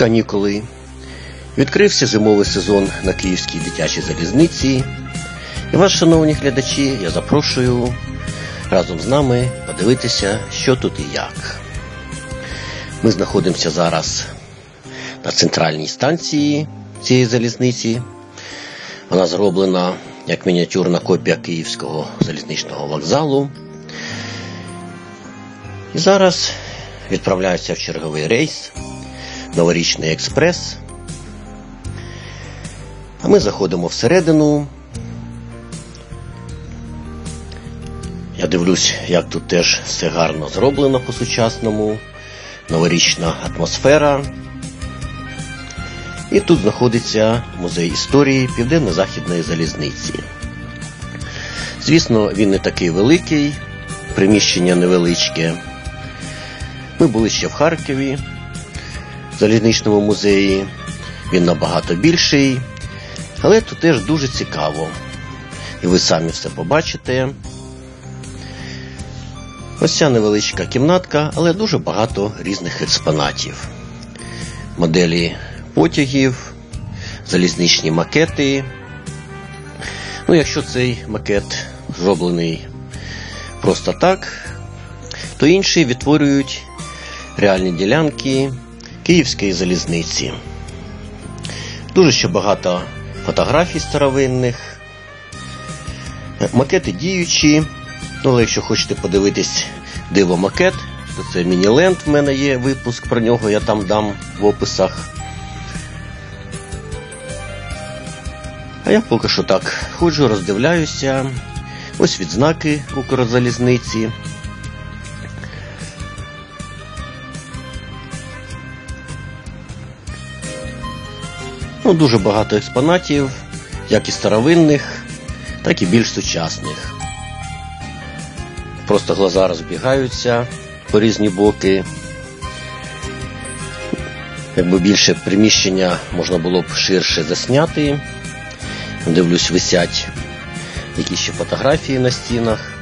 канікули. Відкрився зимовий сезон на Київській дитячій залізниці. І вас, шановні глядачі, я запрошую разом з нами подивитися, що тут і як. Ми знаходимося зараз на центральній станції цієї залізниці. Вона зроблена як мініатюрна копія Київського залізничного вокзалу. І зараз відправляюся в черговий рейс, новорічний експрес. А ми заходимо всередину. Я дивлюсь, як тут теж все гарно зроблено по-сучасному, новорічна атмосфера. І тут знаходиться музей історії Південно-Західної залізниці. Звісно, він не такий великий, приміщення невеличке. Ми були ще в Харкові, залізничному музеї. Він набагато більший, але тут теж дуже цікаво. І ви самі все побачите. Ось ця невеличка кімнатка, але дуже багато різних експонатів. Моделі потягів, залізничні макети. Ну, якщо цей макет зроблений просто так, то інші відтворюють реальні ділянки Київської залізниці. Дуже ще багато фотографій старовинних. Макети діючі. Ну, але якщо хочете подивитись диво макет, то це Мініленд. В мене є випуск про нього, я там дам в описах. А я поки що так ходжу, роздивляюся. Ось відзнаки Укрзалізниці. Ну, дуже багато експонатів, як і старовинних, так і більш сучасних. Просто глаза розбігаються по різні боки. Якби більше приміщення можна було б ширше засняти. Дивлюсь, висять якісь ще фотографії на стінах.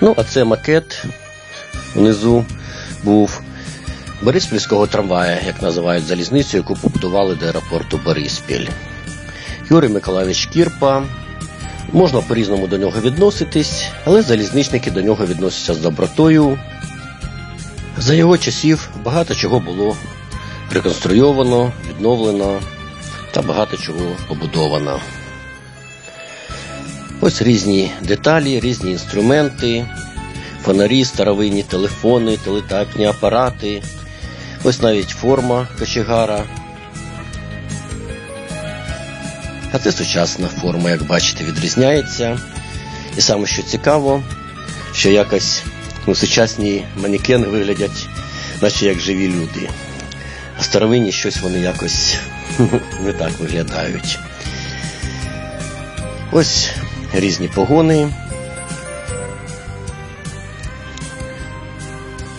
Ну, а це макет внизу був Бориспільського трамвая, як називають залізницю, яку побудували до аеропорту Бориспіль. Юрій Миколаївич Кірпа. Можна по-різному до нього відноситись, але залізничники до нього відносяться з добротою. За його часів багато чого було реконструйовано, відновлено та багато чого побудовано. Ось різні деталі, різні інструменти, фонарі, старовинні телефони, телетапні апарати. Ось навіть форма кочегара. А це сучасна форма, як бачите, відрізняється. І саме що цікаво, що якось ну, сучасні манекени виглядять, наче як живі люди. А старовинні щось вони якось не так виглядають. Ось різні погони.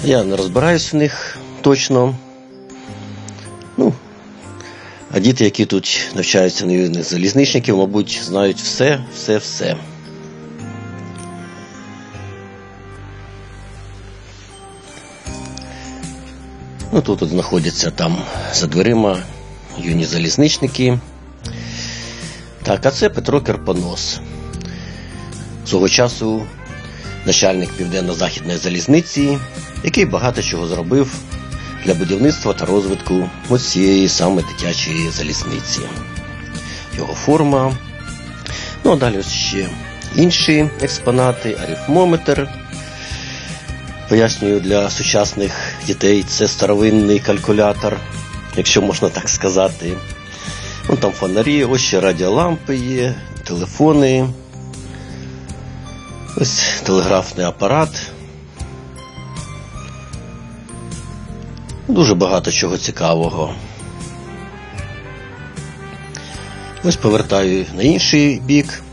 Я не розбираюсь в них точно. Ну, а діти, які тут навчаються на юних залізничників, мабуть, знають все, все, все. Ну, тут от знаходяться там за дверима юні залізничники. Так, а це Петро Керпонос. Свого часу начальник Південно-Західної залізниці, який багато чого зробив для будівництва та розвитку ось цієї саме дитячої залізниці. Його форма. Ну а далі ще інші експонати, арифмометр. Пояснюю для сучасних дітей це старовинний калькулятор, якщо можна так сказати. Вон там фонарі, ось ще радіолампи є, телефони. Ось телеграфний апарат. Дуже багато чого цікавого. Ось повертаю на інший бік.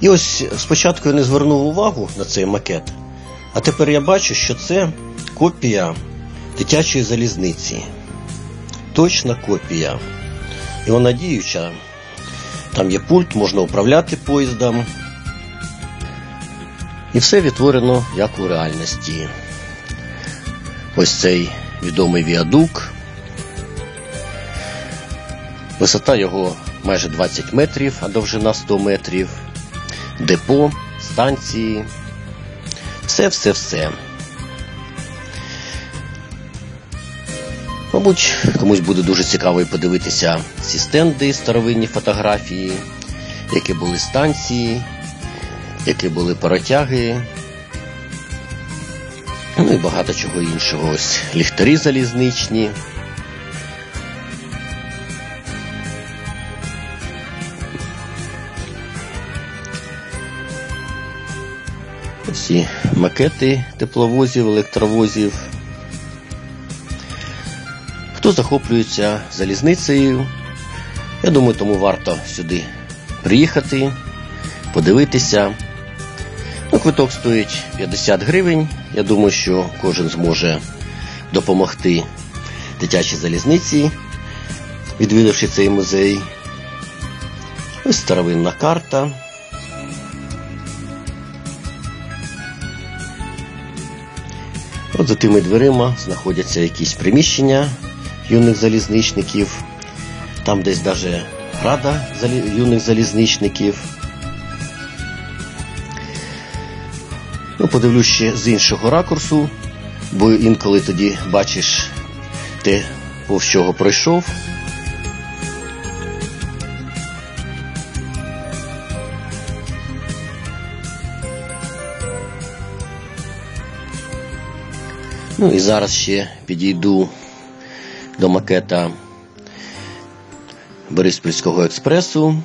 І ось спочатку я не звернув увагу на цей макет, а тепер я бачу, що це копія дитячої залізниці. Точна копія. І вона діюча. Там є пульт, можна управляти поїздом. І все відтворено як у реальності. Ось цей відомий віадук. Висота його майже 20 метрів, а довжина 100 метрів. Депо, станції. Все-все-все. Мабуть, комусь буде дуже цікаво і подивитися ці стенди, старовинні фотографії, які були станції, які були паротяги. Ну і багато чого іншого. Ось ліхтарі залізничні. Всі макети тепловозів, електровозів. Хто захоплюється залізницею, я думаю, тому варто сюди приїхати, подивитися. Ну, квиток стоїть 50 гривень. Я думаю, що кожен зможе допомогти дитячій залізниці, відвідавши цей музей. Ось старовинна карта. От за тими дверима знаходяться якісь приміщення юних залізничників. Там десь даже рада юних залізничників. Ну, подивлюсь ще з іншого ракурсу, бо інколи тоді бачиш те, повз чого пройшов. Ну і зараз ще підійду до макета Бориспільського експресу.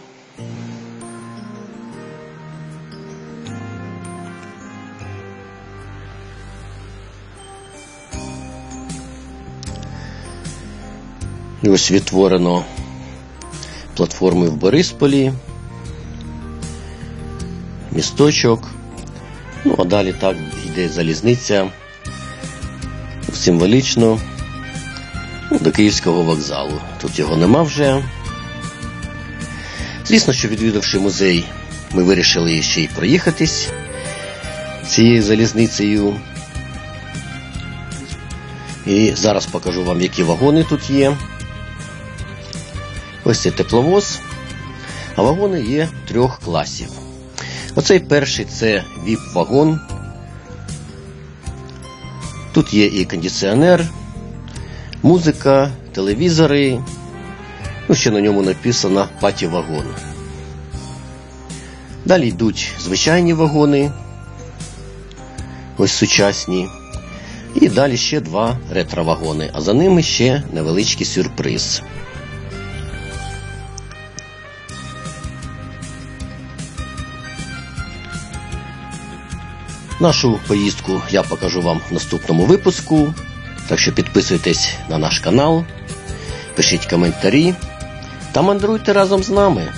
І ось відтворено платформи в Борисполі, місточок. Ну, а далі так йде залізниця символічно ну, до Київського вокзалу. Тут його нема вже. Звісно, що відвідавши музей, ми вирішили ще й проїхатись цією залізницею. І зараз покажу вам, які вагони тут є. Ось це тепловоз, а вагони є трьох класів. Оцей перший це VIP-вагон. Тут є і кондиціонер, музика, телевізори. Ну, ще на ньому написано паті-вагон. Далі йдуть звичайні вагони, ось сучасні. І далі ще два ретро-вагони, а за ними ще невеличкий сюрприз. Нашу поїздку я покажу вам в наступному випуску. Так що підписуйтесь на наш канал, пишіть коментарі та мандруйте разом з нами.